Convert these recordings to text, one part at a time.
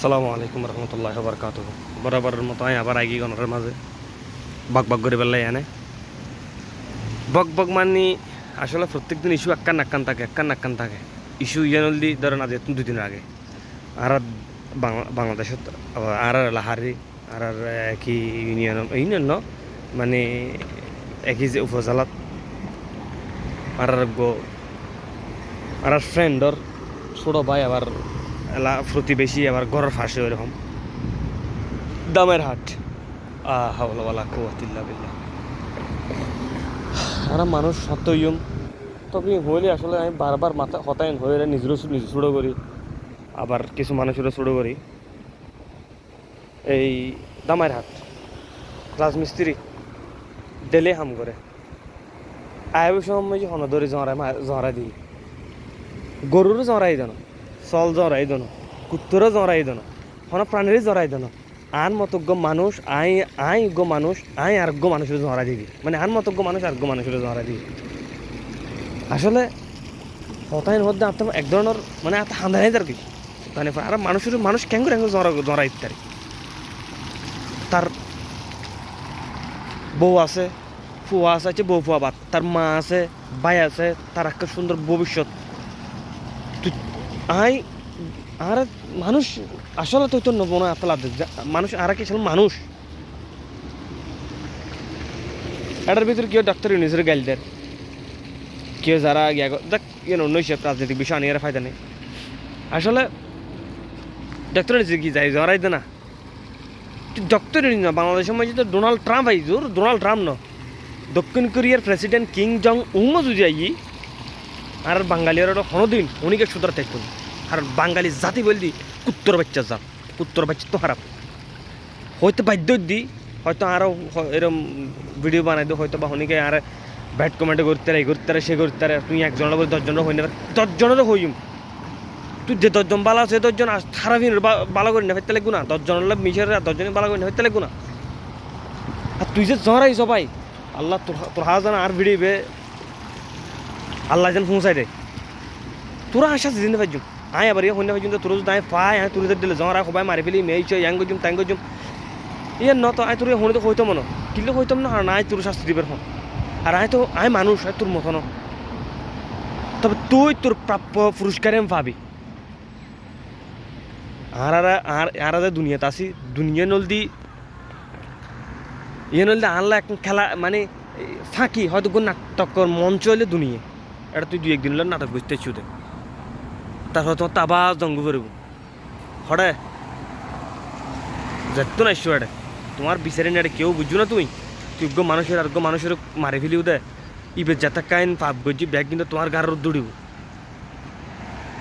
আসসালামু আলাইকুম রহমতুল্লাহ বরকাত বরাবরের মতো আবার আগি গণরের মাঝে। বক বক করে বেলাই এনে বক বক মানি, আসলে প্রত্যেক দিন ইস্যু একখান একখান থাকে, একখান একখান থাকে। ইস্যু ইয়ে দি ধরেন আজ দুই দিনের আগে। আর আর বাংলা বাংলাদেশত আর লাহারি, আর আর একই ইউনিয়ন ইউনিয়ন ন? মানে একই যে উপজেলাত আর গো আর ফ্রেন্ডর, ছোট ভাই আবার এলা প্রতিবেশী আবার ঘরের ফাঁসে ওইরকম। দামের হাট। আহ হাওলা কুয়াতিল্লা বিল্লাহ। আর মানুষ সত্যইম তবে হইলে আসলে আমি বারবার মাথা হতায়ন হয়ে নিজেরও নিজে ছোটো করি। আবার কিছু মানুষেরও ছোটো করি। এই দামের হাট। রাজমিস্ত্রি ডেলে হাম করে। আয় সময় যে হনদরি জড়াই জড়াই দিই গরুরও জড়াই দেন। চল জড়াই দেন কুত্তরও জড়াই দেন, হন প্রাণীরই জড়াই দেন। আন মতজ্ঞ মানুষ আই আই গো মানুষ আই আর গো মানুষের জড়া দিবি। মানে আন মতজ্ঞ মানুষ আর গো মানুষের জড়া দিবি। আসলে হতাইন মধ্যে আপনার এক ধরনের মানে এত হান্দাই আর কি। মানে আর মানুষের মানুষ কেন করে জড়া জড়া ইত্যাদি তার বউ আছে ফুয়া আছে আছে বউ ফুয়া বাদ। তার মা আছে ভাই আছে তার একটা সুন্দর ভবিষ্যৎ আই, আর মানুষ আসলে তো নব না আসলে মানুষ আর কি মানুষ? এটার ভিতরে কেউ ডাক্তার নিজের গাইল দেয় কেউ যারা দেখ ইয়ে নৈশ রাজনৈতিক বিষয় আনিয়ে ফায়দা নেই। আসলে ডাক্তার নিজে কি যাই জড়াই না। ডক্টর না, বাংলাদেশের মধ্যে তো ডোনাল্ড ট্রাম্প আই জোর, ডোনাল্ড ট্রাম্প ন। দক্ষিণ কোরিয়ার প্রেসিডেন্ট কিং জং উং যদি আই, আর বাঙালির হনদিন, উনিকে সুতরা থাকতো আর বাঙালি জাতি বলদি কুত্তর বাচ্চা জাত, কুত্তর বাচ্চা তো খারাপ হয়তো বাধ্য দি হয়তো আরও এরম ভিডিও বানাই দিও হয়তো বা হনিকে আর ব্যাড কমেন্ট করতে এই করতে সে করতে তুই একজনের বলে দশজনের হই না, দশজনেরও হইম। তুই যে দশজন বালা আছে, দশজন খারাপিন বালা করি না ফেরতে লাগবো না। দশজনের মিশে দশজনের বালা করি না ফেরতে লাগবো না। আর তুই যে জড়াই সবাই আল্লাহ তোর তোর হাজান আর ভিডিবে আল্লাহ যেন পৌঁছাই দে। তোরা আশা দিন পাইছুম আয় আবার ইয়ে হইনা পাইছুম তোর যদি পায় আয় তুই দিলে জরা সবাই মারি ফেলি মেয়ে চয় ইয়াং গজুম তাং গজুম ইয়ে ন তো আয় তোর হনে তো হইতো মনো কিন্তু হইতাম না? আর নাই তোর শাস্তি দিবের হন আর আয় তো আয় মানুষ আয় তোর মতন তবে তুই তোর প্রাপ্য পুরস্কারে পাবি। আর আর আর আর দুনিয়াতে আসি দুনিয়া নলদি ইয়ে নলদি আনলা এক খেলা মানে ফাঁকি, হয়তো কোন নাটকর মঞ্চ হইলে দুনিয়া। এটা তুই দুই, একদিন নাটক বুঝতে চুদে তারপর তোমার তাবা জঙ্গ করব। হরে যেত না ইস্যু তোমার বিচারে নেড়ে কেউ বুঝছ না তুই গো মানুষের গো মানুষের মারি ফেলিও দে। ইবে যেটা কাইন পাপ গজি, ব্যাগ কিন্তু তোমার গাড়ির দৌড়িব।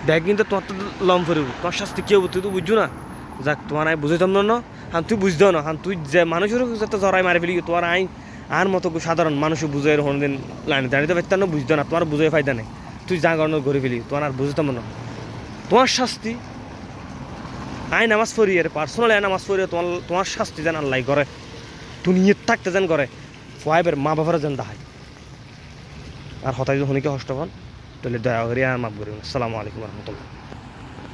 ব্যাগ কিন্তু তোমার তো লম ফুরিব। তোমার শাস্তি কেউ তুই তো বুঝছ না? যাক, তোমার আই বুঝাইতাম না হান তুই বুঝতেও না। হান তুই যে মানুষের যাতে জড়াই মারি ফেলি তোমার আইন আর মতো সাধারণ মানুষ বুঝে হনদিন লাইনে দাঁড়িয়ে পারতাম না বুঝতো না। তোমার বুঝে ফায়দা নেই। তুই যা গণ ঘুরে ফেলি। তোমার আর বুঝতাম না। তোমার শাস্তি। আই নামাজ পড়ি আর পার্সোনালি আই নামাজ পড়ি তোমার তোমার শাস্তি যেন আল্লাহ করে। দুনিয়ে থাকতে যেন করে ফাইবের মা বাবার যেন দাহাই আর হতাই যখন হষ্ট হন, তাহলে দয়া করি আর মাফ করি আসসালামু আলাইকুম রহমতুল্লাহ।